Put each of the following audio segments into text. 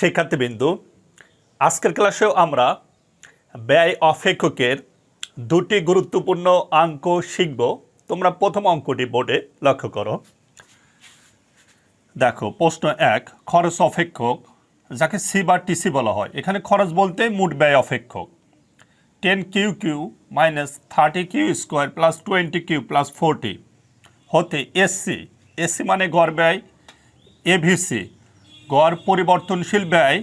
শিক্ষার্থীবৃন্দু, আজকের ক্লাসেও আমরা ব্যয় অপেক্ষকের দুটি গুরুত্বপূর্ণ অঙ্ক শিখব। তোমরা প্রথম অঙ্কটি বোর্ডে লক্ষ্য করো। দেখো, প্রশ্ন এক, খরচ অপেক্ষক, যাকে সি বা টিসি বলা হয়। এখানে খরচ বলতে মোট ব্যয় অপেক্ষক। Ten Q Q minus thirty Q square plus twenty Q plus forty হতে এসসি। এসসি মানে গড় ব্যয় এভিসি গড় পরিবর্তনশীল ব্যয়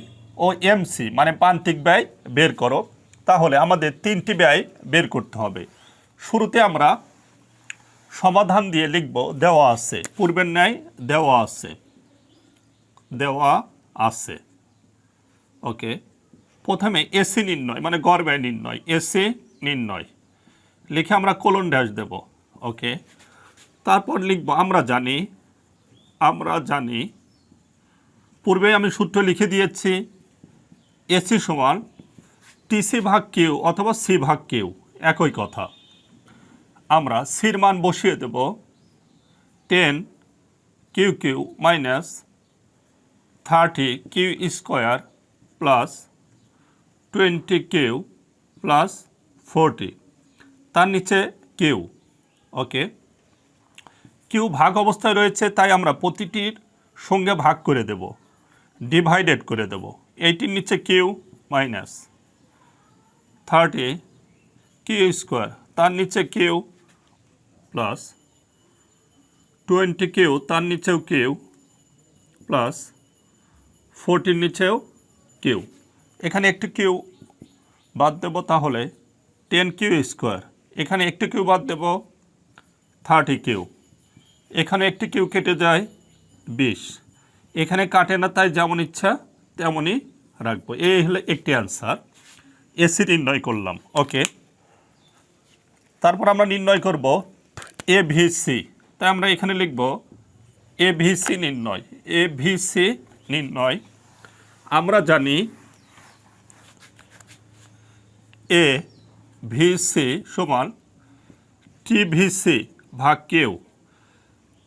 ও এমসি মানে প্রান্তিক ব্যয় বের করো, তাহলে আমাদের তিনটি ব্যয় বের করতে হবে। শুরুতে আমরা সমাধান দিয়ে লিখব, দেওয়া আছে। পূর্বের ন্যায় দেওয়া আছে। দেওয়া আছে। ওকে প্রথমে এসি নির্ণয় মানে গড় ব্যয় নির্ণয় এসি নির্ণয়। লিখে আমরা কোলন ড্যাশ দেব ওকে তারপর লিখব, আমরা জানি আমরা জানি পূর্বে আমি সূত্র লিখে দিয়েছি, এসি সমান টিসি ভাগ কিউ অথবা সি ভাগ কিউ, একই কথা। আমরা সির মান বসিয়ে দেব ten Q Q minus thirty Q square plus twenty Q plus forty, তার নিচে কিউ, ওকে? কিউ ভাগ অবস্থায় রয়েছে, তাই আমরা প্রতিটির সঙ্গে ভাগ করে দেব। ডিভাইডেড করে দেব। এইটির নিচে Q minus thirty Q square তার নিচে কিউ প্লাস টোয়েন্টি কিউ তার নিচেও কিউ প্লাস ফোরটির নিচেও কিউ এখানে একটি কিউ বাদ দেব তাহলে টেন কিউ স্কোয়ার এখানে একটি কিউ বাদ দেব থার্টি কিউ এখানে একটি কিউ কেটে যায় বিশ। এখানে কাটে না, তাই যেমন ইচ্ছা তেমনই রাখব। এই হলো একটি অ্যান্সার এসি নির্ণয় করলাম। ওকে তারপর আমরা নির্ণয় করব এ ভিসি তাই আমরা এখানে লিখব এ ভিসি নির্ণয়। এ ভিসি নির্ণয়। আমরা জানি এ ভিসি সমান টিভিসি ভাগ কেউ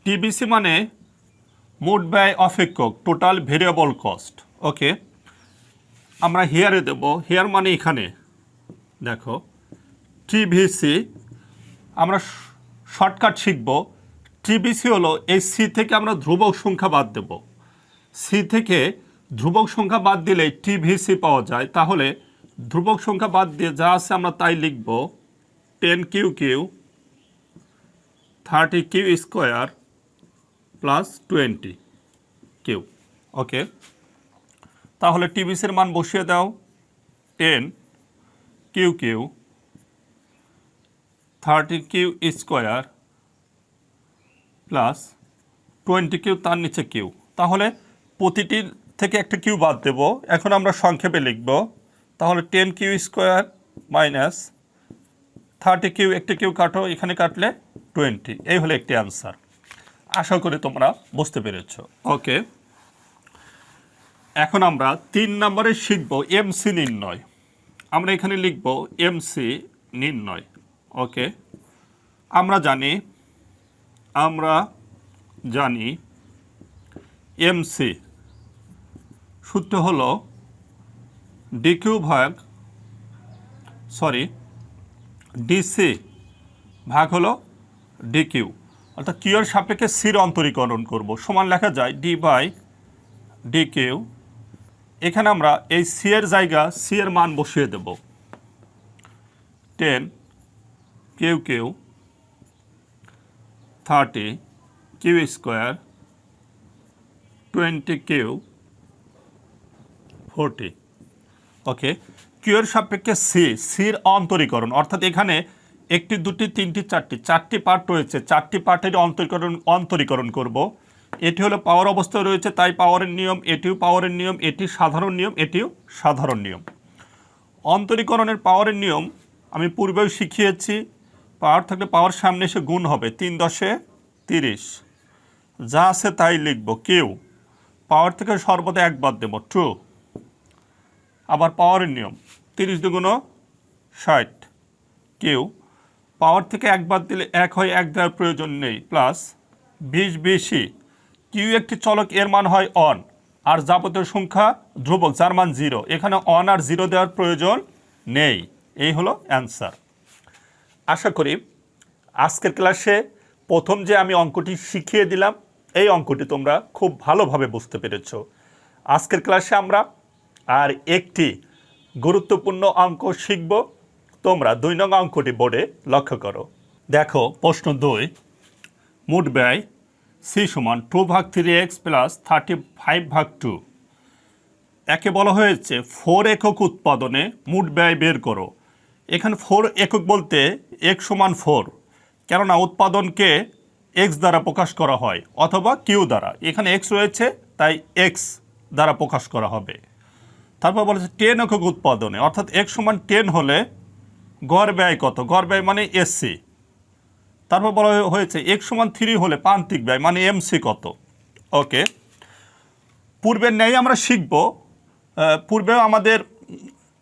টিবিসি মানে মোট ব্যয় অপেক্ষক টোটাল ভেরিয়েবল কস্ট ওকে আমরা হেয়ারে দেব। হেয়ার মানে এখানে। দেখো। টিভিসি আমরা শর্টকাট শিখব। টিবিসি হলো এই সি থেকে আমরা ধ্রুবক সংখ্যা বাদ দেব। সি থেকে ধ্রুবক সংখ্যা বাদ দিলে টিভিসি পাওয়া যায়। তাহলে ধ্রুবক সংখ্যা বাদ দিয়ে যা আছে আমরা তাই লিখব। Ten Q Q thirty Q square plus twenty Q. Okay? তাহলে টিভিসির মান বসিয়ে দাও। Ten Q Q thirty Q square plus twenty Q তার নিচে কিউ। তাহলে প্রতিটির থেকে একটা কিউ বাদ দেব। এখন আমরা সংক্ষেপে লিখব। তাহলে ten Q square minus thirty Q, একটি কিউ কাটো, এখানে কাটলে টোয়েন্টি। এই হলো একটি অ্যান্সার। আশা করি তোমরা বুঝতে পেরেছ। ওকে এখন আমরা তিন নম্বরে শিখব এমসি নির্ণয়। আমরা এখানে লিখব এমসি নির্ণয়। ওকে আমরা জানি আমরা জানি এমসি সূত্র হলো ডিকিউ ভাগ সরি ডিসি ভাগ হলো ডিকিউ অর্থাৎ কিউর সাপেক্ষে সির অন্তরীকরণ করব। সমান লেখা যায় ডি বাই ডি কিউ এখানে আমরা এই সি এর জায়গা সি এর মান বসিয়ে দেব। Ten Q Q thirty Q square twenty Q forty. Okay. কিউর সাপেক্ষে সি সির অন্তরীকরণ। অর্থাৎ এখানে একটি, দুটি, তিনটি, চারটি। চারটি পার্ট রয়েছে। চারটি পার্টের অন্তরীকরণ অন্তরীকরণ করব। এটি হলো পাওয়ার অবস্থায় রয়েছে, তাই পাওয়ারের নিয়ম, এটিও পাওয়ারের নিয়ম, এটি সাধারণ নিয়ম, এটিও সাধারণ নিয়ম। অন্তরীকরণের পাওয়ারের নিয়ম আমি পূর্বেও শিখিয়েছি। পাওয়ার থাকলে পাওয়ার সামনে এসে গুণ হবে। তিন দশে তিরিশ। যা আছে তাই লিখব। কেউ। পাওয়ার থেকে সর্বদা একবার দেব। ট্রু আবার পাওয়ারের নিয়ম। তিরিশ দুগুণ ষাট। কেউ। পাওয়ার থেকে একবার দিলে এক হয় এক দেওয়ার প্রয়োজন নেই। প্লাস বিশ বেশি কিউ একটি চলক এর মান হয় অন। আর যাবতীয় সংখ্যা ধ্রুবক, যার মান জিরো। এখানে অন আর জিরো দেওয়ার প্রয়োজন নেই। এই হলো অ্যান্সার। আশা করি আজকের ক্লাসে প্রথম যে আমি অঙ্কটি শিখিয়ে দিলাম, এই অঙ্কটি তোমরা খুব ভালোভাবে বুঝতে পেরেছ। আজকের ক্লাসে আমরা আর একটি গুরুত্বপূর্ণ অঙ্ক শিখব। তোমরা দুই নং অঙ্কটি বোর্ডে লক্ষ্য করো। দেখো, প্রশ্ন দুই। মোট ব্যয় সি সমান টু ভাগ three X plus thirty five ভাগ টু। একে বলা হয়েছে ফোর একক উৎপাদনে মোট ব্যয় বের করো। এখানে ফোর একক বলতে এক সমান ফোর, কেননা উৎপাদনকে এক্স দ্বারা প্রকাশ করা হয়, অথবা কিউ দ্বারা। এখানে এক্স রয়েছে, তাই এক্স দ্বারা প্রকাশ করা হবে। তারপর বলেছে টেন একক উৎপাদনে, অর্থাৎ এক সমান টেন হলে গড় ব্যয় কত? গড় ব্যয় মানে এসসি তারপর বলা হয়েছে এক সমান থ্রি হলে প্রান্তিক ব্যয় মানে এমসি কত? ওকে পূর্বের ন্যায় আমরা শিখব পূর্বেও আমাদের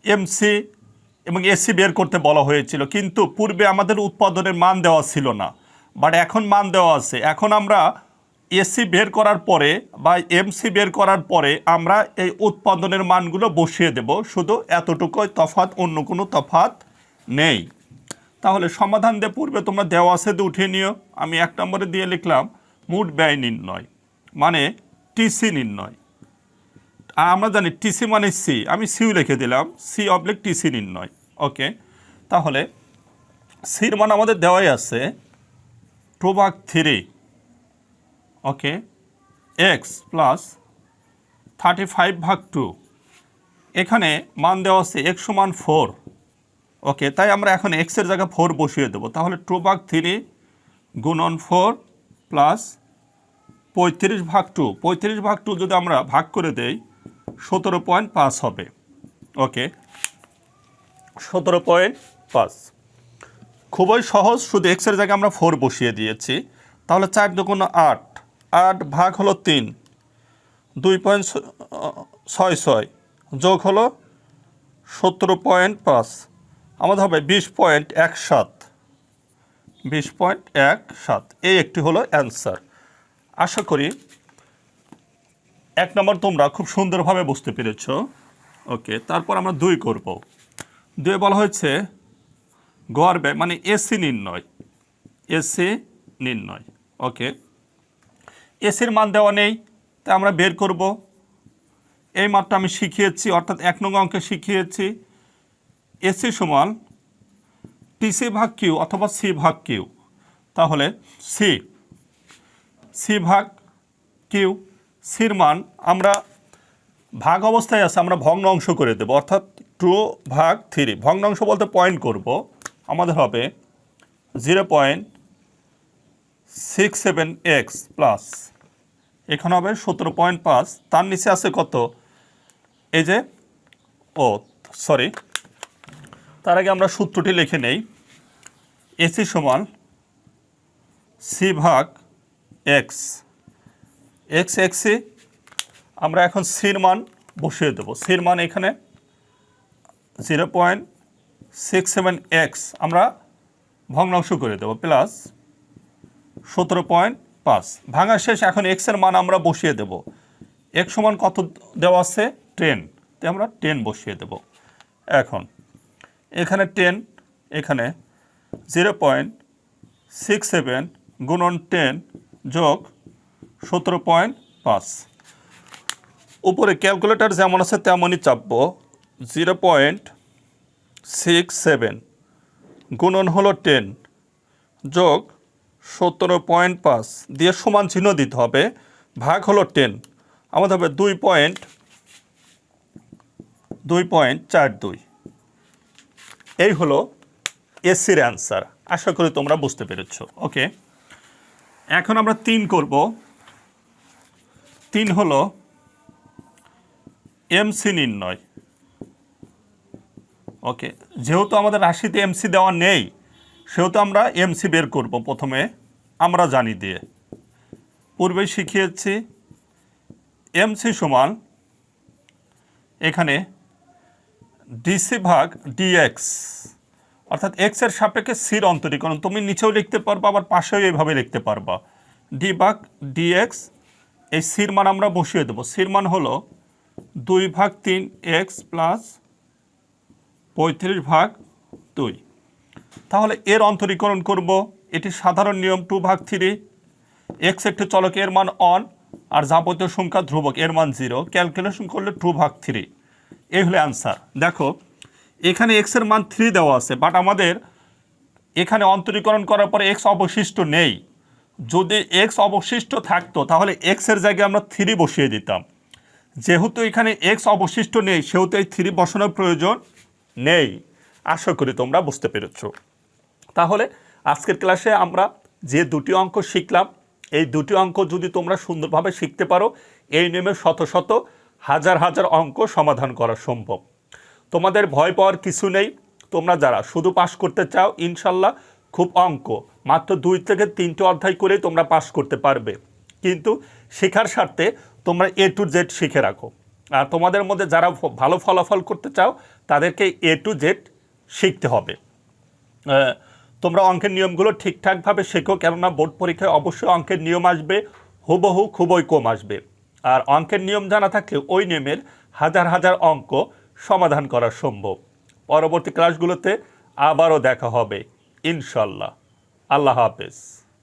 এমসি এবং এসি বের করতে বলা হয়েছিল, কিন্তু পূর্বে আমাদের উৎপাদনের মান দেওয়া ছিল না। বাট এখন মান দেওয়া আছে। এখন আমরা এসি বের করার পরে বা এমসি বের করার পরে আমরা এই উৎপাদনের মানগুলো বসিয়ে দেব। শুধু এতটুকুই তফাৎ, অন্য কোনো তফাৎ নেই। তাহলে সমাধান দিয়ে পূর্বে তোমরা দেওয়া আছে উঠিয়ে নিও। আমি এক নম্বরে দিয়ে লিখলাম, মোট ব্যয় নির্ণয় মানে টিসি নির্ণয়। আর আমরা জানি টিসি মানে সি, আমি সিউ লিখে দিলাম, সি অবলিক টিসি নির্ণয়। ওকে, তাহলে সির মান আমাদের দেওয়াই আছে টু ভাগ three. Okay, X plus thirty five ভাগ টু। এখানে মান দেওয়া আছে এক্স সমান ফোর। ওকে, তাই আমরা এখন এক্সের জায়গায় ফোর বসিয়ে দেবো। তাহলে টু ভাগ থ্রি গুণন ফোর প্লাস পঁয়ত্রিশ ভাগ টু পঁয়ত্রিশ ভাগ টু যদি আমরা ভাগ করে দেই, সতেরো পয়েন্ট পাঁচ হবে। ওকে, সতেরো পয়েন্ট পাঁচ। খুবই সহজ, শুধু এক্সের জায়গায় আমরা ফোর বসিয়ে দিয়েছি। তাহলে চার দুগুণ আট আট ভাগ হলো তিন। দুই পয়েন্ট ছয় ছয় যোগ হলো সতেরো পয়েন্ট পাঁচ। আমাদের হবে বিশ পয়েন্ট এক সাত। বিশ পয়েন্ট এক সাত। এই একটি হলো অ্যান্সার আশা করি এক নম্বর তোমরা খুব সুন্দরভাবে বুঝতে পেরেছ। ওকে তারপর আমরা দুই করব। দুয়ে বলা হয়েছে ব্যয় মানে এসি নির্ণয়। এসি নির্ণয়। ওকে এসির মান দেওয়া নেই, তাই আমরা বের করব। এই মাত্র আমি শিখিয়েছি, অর্থাৎ এক নং অঙ্কে শিখিয়েছি। এসি সমান টিসি ভাগ কিউ অথবা সি ভাগ কিউ। তাহলে সি সি ভাগ কিউ সির মান আমরা ভাগ অবস্থায় আছে, আমরা ভগ্ন অংশ করে দেবো। অর্থাৎ টু ভাগ থ্রি। ভগ্নাংশ বলতে পয়েন্ট করব। আমাদের হবে zero point six seven X plus এখানে হবে সতেরো পয়েন্ট পাঁচ। তার নিচে আছে কত? এই যে, ও সরি তার আগে আমরা সূত্রটি লিখে নেই। এসি সমান সি ভাগ এক্স। এক্স এক্সি আমরা এখন সির মান বসিয়ে দেবো। সির মান এখানে zero point six seven X আমরা ভগ্নাংশ করে দেবো, প্লাস সতেরো পয়েন্ট পাঁচ। ভাঙা শেষ এখন এক্সের মান আমরা বসিয়ে দেব। এক্স সমান কত দেওয়া আছে? টেন। তো আমরা টেন বসিয়ে দেব। এখন এখানে টেন এখানে জিরো পয়েন্ট সিক্স সেভেন গুণন টেন যোগ সতেরো পয়েন্ট পাঁচ। উপরে ক্যালকুলেটর যেমন আছে তেমনই চাপবো। জিরো পয়েন্ট সিক্স সেভেন গুণন হলো টেন যোগ সতেরো পয়েন্ট পাঁচ দিয়ে সমান চিহ্ন দিতে হবে। ভাগ হলো টেন আমাদের হবে দুই পয়েন্ট দুই পয়েন্ট চার দুই। এই হলো এসির অ্যান্সার। আশা করি তোমরা বুঝতে পেরেছ। ওকে। এখন আমরা তিন করব। তিন হলো এমসি নির্ণয়। ওকে। যেহেতু আমাদের রাশিতে এমসি দেওয়া নেই, সেহেতু আমরা এমসি বের করব প্রথমে, আমরা জানি দিয়ে। পূর্বে শিখিয়েছি, এমসি সমান এখানে ডিসি ভাগ ডিএক্স অর্থাৎ এক্সের সাপেক্ষে সির অন্তরীকরণ তুমি নিচেও লিখতে পারবা, আবার পাশেও এইভাবে লিখতে পারবা। ডি ভাগ ডিএক্স এই সির মান আমরা বসিয়ে দেবো। সির মান হলো দুই ভাগ তিন এক্স প্লাস পঁয়ত্রিশ ভাগ দুই। তাহলে এর অন্তরীকরণ করব, এটি সাধারণ নিয়ম টু ভাগ থ্রি এক্স একটি চলক, এর মান অন আর যাবতীয় সংখ্যা ধ্রুবক, এর মান জিরো ক্যালকুলেশন করলে টু ভাগ থ্রি এই হলো অ্যান্সার দেখো, এখানে এক্সের মান থ্রি দেওয়া আছে বাট আমাদের এখানে অন্তরীকরণ করার পরে এক্স অবশিষ্ট নেই। যদি এক্স অবশিষ্ট থাকতো, তাহলে এক্সের জায়গায় আমরা থ্রি বসিয়ে দিতাম। যেহেতু এখানে এক্স অবশিষ্ট নেই, সেহেতু এই থ্রি বসানোর প্রয়োজন নেই। আশা করি তোমরা বুঝতে পেরেছ। তাহলে আজকের ক্লাসে আমরা যে দুটি অঙ্ক শিখলাম, এই দুটি অঙ্ক যদি তোমরা সুন্দরভাবে শিখতে পারো, এই নিয়মে শত শত হাজার হাজার অঙ্ক সমাধান করা সম্ভব। তোমাদের ভয় পাওয়ার কিছু নেই। তোমরা যারা শুধু পাস করতে চাও, ইনশাল্লাহ খুব অঙ্ক, মাত্র দুই থেকে তিনটে অধ্যায় করেই তোমরা পাস করতে পারবে। কিন্তু শেখার স্বার্থে তোমরা এ টু জেড শিখে রাখো। আর তোমাদের মধ্যে যারা ভালো ফলাফল করতে চাও, তাদেরকে এ টু জেড শিখতে হবে। তোমরা অঙ্কের নিয়মগুলো ঠিকঠাকভাবে শেখো, কেননা বোর্ড পরীক্ষায় অবশ্যই অঙ্কের নিয়ম আসবে, হুবহু খুবই কম আসবে। আর অঙ্কের নিয়ম জানা থাকলে ওই নিয়মের হাজার হাজার অঙ্ক সমাধান করা সম্ভব। পরবর্তী ক্লাসগুলোতে আবারও দেখা হবে। ইনশাল্লাহ। আল্লাহ হাফেজ।